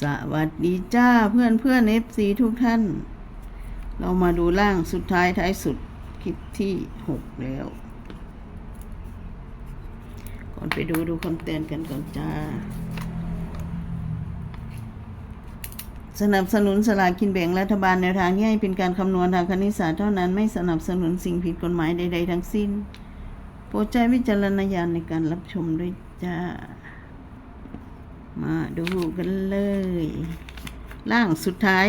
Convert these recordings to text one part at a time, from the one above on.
สวัสดีจ้าเพื่อนเพื่อนเอฟซีทุกท่าน เรามาดูล่างสุดท้ายท้ายสุดคลิปที่หกแล้ว ก่อนไปดูดูคำเตือนกันก่อนจ้า สนับสนุนสลากกินแบ่งรัฐบาลแนวทางที่ให้เป็นการคำนวณทางคณิตศาสตร์เท่านั้นไม่สนับสนุนสิ่งผิดกฎหมายใด ๆ ทั้งสิ้น โปรดใช้วิจารณญาณในการรับชมด้วยจ้า มาดูกันเลย ล่างสุดท้าย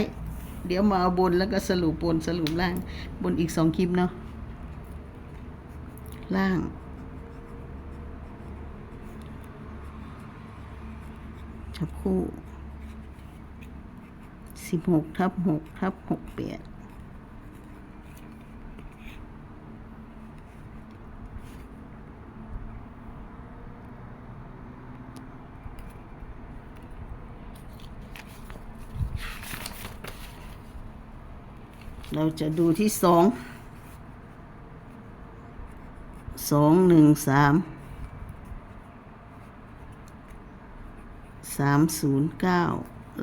เดี๋ยวมาเอาบนแล้วก็สรุปบนสรุปล่าง บนอีกสองคลิปเนาะล่าง ทับคู่สิบหกทับหกทับหกแปด เราจะดูที่สองสองหนึ่งสามสามศูนย์เก้า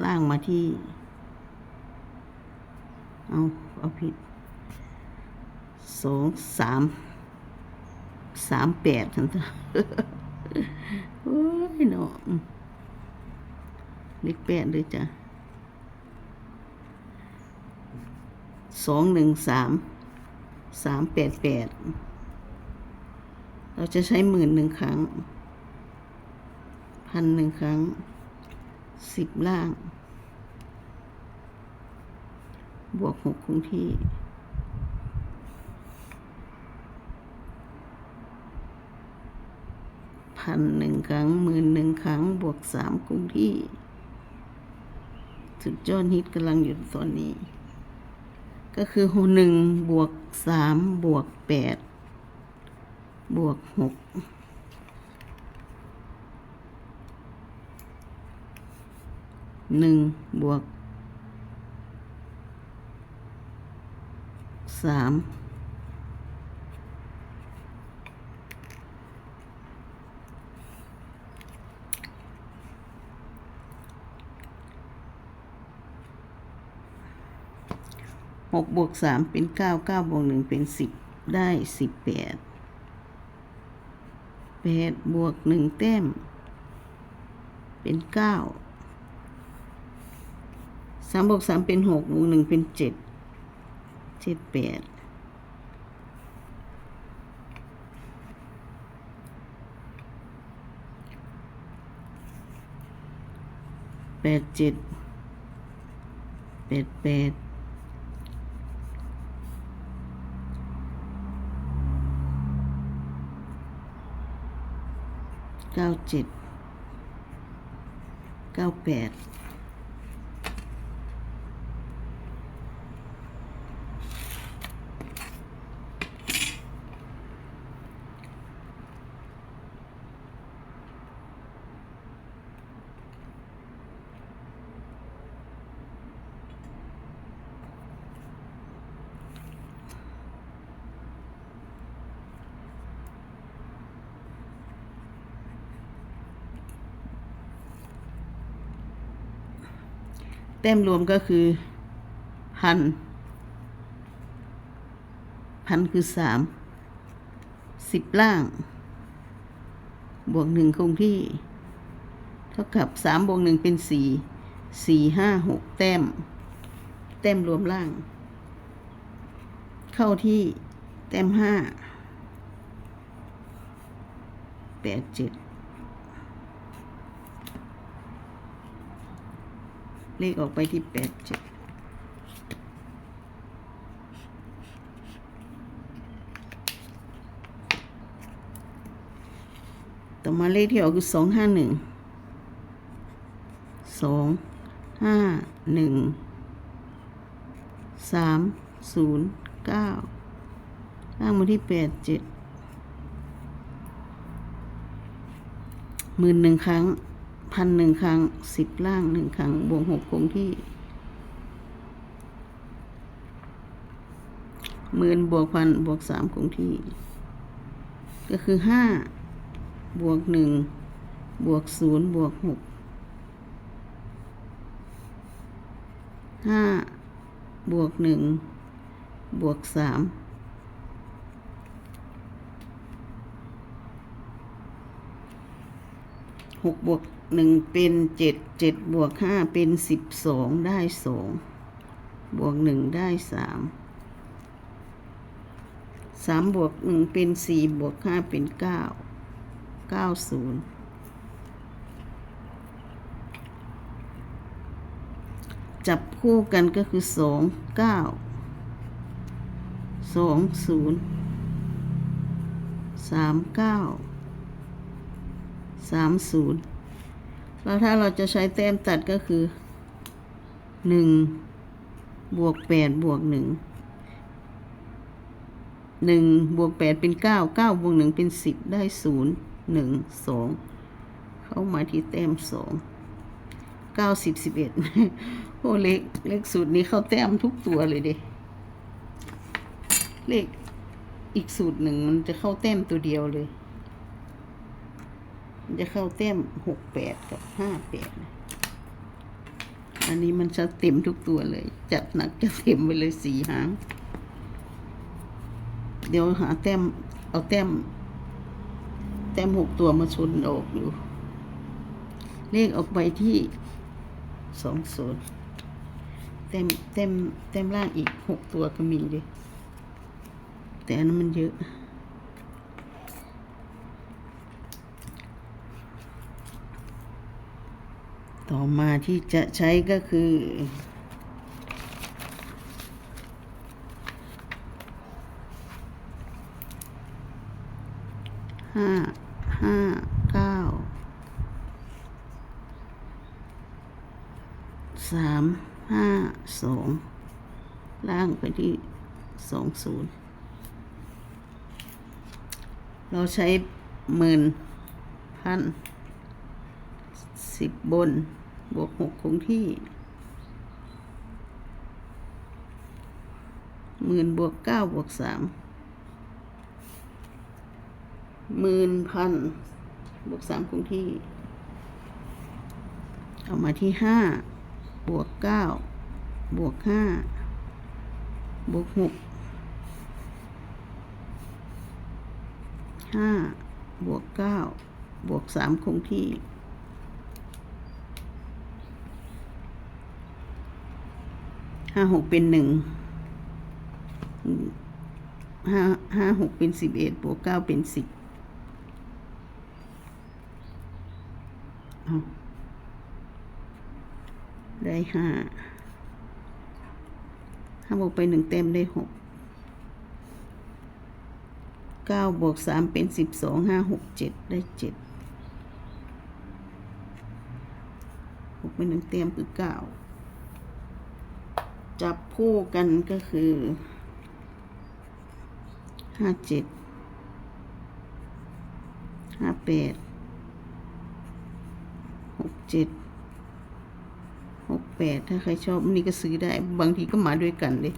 ล่างมาที่ เอาเอาผิดสองสามสามแปดทันทีโอ้ยเนาะเลขแปดเลยจ้ะ สองหนึ่งสามสามแปดแปดเราจะใช้หมื่นหนึ่งครั้ง พันหนึ่งครั้งสิบล่าง บวกหกคงที่พันหนึ่งครั้งหมื่นหนึ่งครั้ง บวกสามคงที่ สุดยอดฮิตกำลังอยู่ตอนนี้ ก็คือหนึ่งบวกสามบวกแปดบวกหกหนึ่งบวกสาม หกบวกสามเป็นเก้าเก้าบวกหนึ่งเป็นสิบได้สิบแปดแปดบวกหนึ่งแต้ม เป็นเก้าสามบวกสามเป็นหกบวกหนึ่งเป็นเจ็ดเจ็ดแปดแปดเจ็ดแปดแปด เก้าเจ็ดเก้าแปด ต้มรวมก็คือพัน พันคือสามสิบล่าง บวกหนึ่งคงที่ เท่ากับสามบวกหนึ่งเป็นสี่สี่ห้าหกแต้ม แต้มรวมล่าง เข้าที่แต้มห้าแปดเจ็ด เลขออกไปที่แปดเจ็ดต่อมาเลขที่ออกคือสองห้าหนึ่งสองห้าหนึ่งสามศูนย์เก้าล่างมาที่แปดเจ็ดหมื่นหนึ่งครั้ง พันหนึ่งครั้งสิบล่างหนึ่งครั้งบวกหกคงที่หมื่นบวกพันบวกสามคงที่ ก็คือห้าบวกหนึ่งบวกศูนย์บวกหกห้าบวกหนึ่งบวกสาม หกบวกหนึ่งเป็นเจ็ดเจ็ดบวกห้าเป็นสิบสองได้สองบวกหนึ่งได้สามสามบวกหนึ่งเป็นสี่บวกห้าเป็นเก้าเก้าศูนย์จับคู่กันก็คือสองเก้าสองศูนย์สามเก้า สามศูนย์แล้วถ้าเราจะใช้แต้มตัดก็คือหนึ่งบวกแปดบวกหนึ่งหนึ่งบวกแปดเป็นเก้าเก้าบวกหนึ่งเป็นสิบได้ศูนย์หนึ่งสองเข้ามาที่แต้มสองเก้าสิบสิบเอ็ดโอ้เลขเลขสูตรนี้เข้าแต้มทุกตัวเลยเด้เลขอีกสูตรหนึ่งมันจะเข้าแต้มตัวเดียวเลย จะเข้าแต้มหกแปดกับห้าแปดอันนี้มันจะเต็มทุกตัวเลย จัดหนักจะเต็มไปเลยสี่หาง เดี๋ยวหาแต้ม เอาแต้ม แต้มหกตัวมาชนออกอยู่เลขออกไปที่สองศูนย์เต็มเต็มเต็มล่างอีกหกตัวก็มีเลยแต่อันนั้นมันเยอะ ต่อมาที่จะใช้ก็คือ ห้า ห้า เก้า สาม ห้า สอง ล่างไปที่สองศูนย์ เราใช้หมื่นพัน สิบบน บวกหกคงที่หมื่นบวกเก้าบวกสามหมื่นพันบวกสามคงที่ เอามาที่ห้าบวกเก้าบวกห้าบวกหกห้าบวกเก้าบวกสามคงที่ ห้าหกเป็นหนึ่งห้าห้าหกเป็นสิบเอ็ดบวกเก้าเป็นสิบเอาได้ห้าห้าบวกไปหนึ่งเต็มได้หกเก้าบวกสามเป็นสิบสองห้าหกเจ็ดได้เจ็ดหกไปหนึ่งเต็มคือเก้า จับคู่กันก็คือห้าเจ็ดห้าแปดหกเจ็ดหกแปดถ้าใครชอบอันนี่ก็ซื้อได้ บางทีก็มาด้วยกันเลย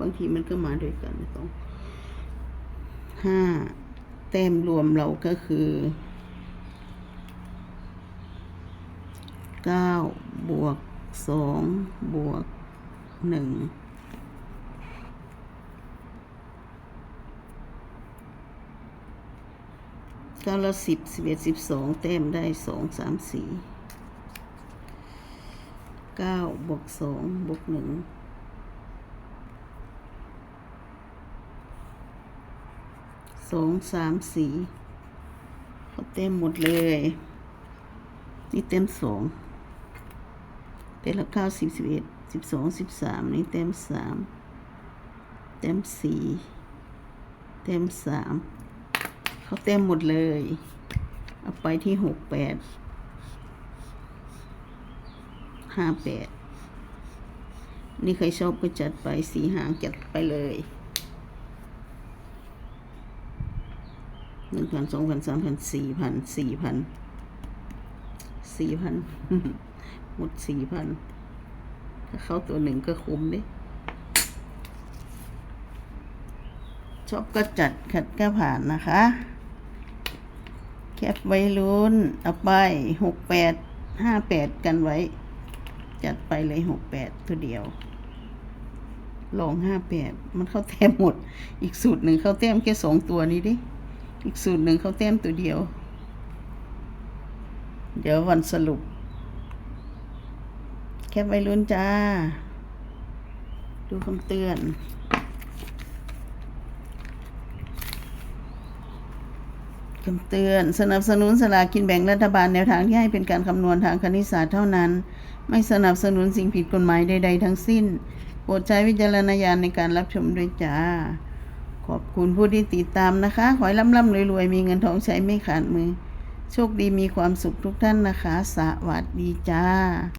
บางทีมันก็มาด้วยกันไม่ต้องห้าแต้มรวมเราก็คือเก้าบวก สองบวกหนึ่งเก้าละสิบสิบเอ็ดสิบสองแต้มได้สองสามสี่เก้าบวกสองบวกหนึ่งสองสามสี่เขาเต็มหมดเลย นี่เต็มสอง เต็มละเก้าสิบสิบเอ็ดสิบสองสิบสามนี่เต็มสามเต็มสี่เต็มสามเขาเต็มหมดเลย เอาไปที่หกแปดห้าแปดนี่ใครชอบก็จัดไปสีหางจัดไปเลยหนึ่งพันสองพันสามพันสี่พันสี่พันสี่พัน หมดสี่พันถ้าเข้าตัวหนึ่งก็คุ้มด้ชอบก็จัดขัดก็ผ่านนะคะ แคปไว้ลุ้น เอาไปหกแปดห้าแปดกันไว้ จัดไปเลยหกแปดตัวเดียว ลองห้าแปดมันเข้าแต้มหมด อีกสูตรหนึ่งเข้าแต้มแค่สองตัวนี้ดิ อีกสูตรหนึ่งเข้าแต้มตัวเดียว เดี๋ยววันสรุป แคปไว้ลุ้นจ้า ดูคำเตือน คำเตือน สนับสนุนสลากกินแบ่งรัฐบาลแนวทางที่ให้เป็นการคำนวณทางคณิตศาสตร์เท่านั้น ไม่สนับสนุนสิ่งผิดกฎหมายใด ๆ ทั้งสิ้น โปรดใช้วิจารณญาณในการรับชมด้วยจ้า ขอบคุณผู้ที่ติดตามนะคะ ขอให้ร่ำๆรวยๆ มีเงินทองใช้ไม่ขาดมือ โชคดีมีความสุขทุกท่านนะคะ สวัสดีจ้า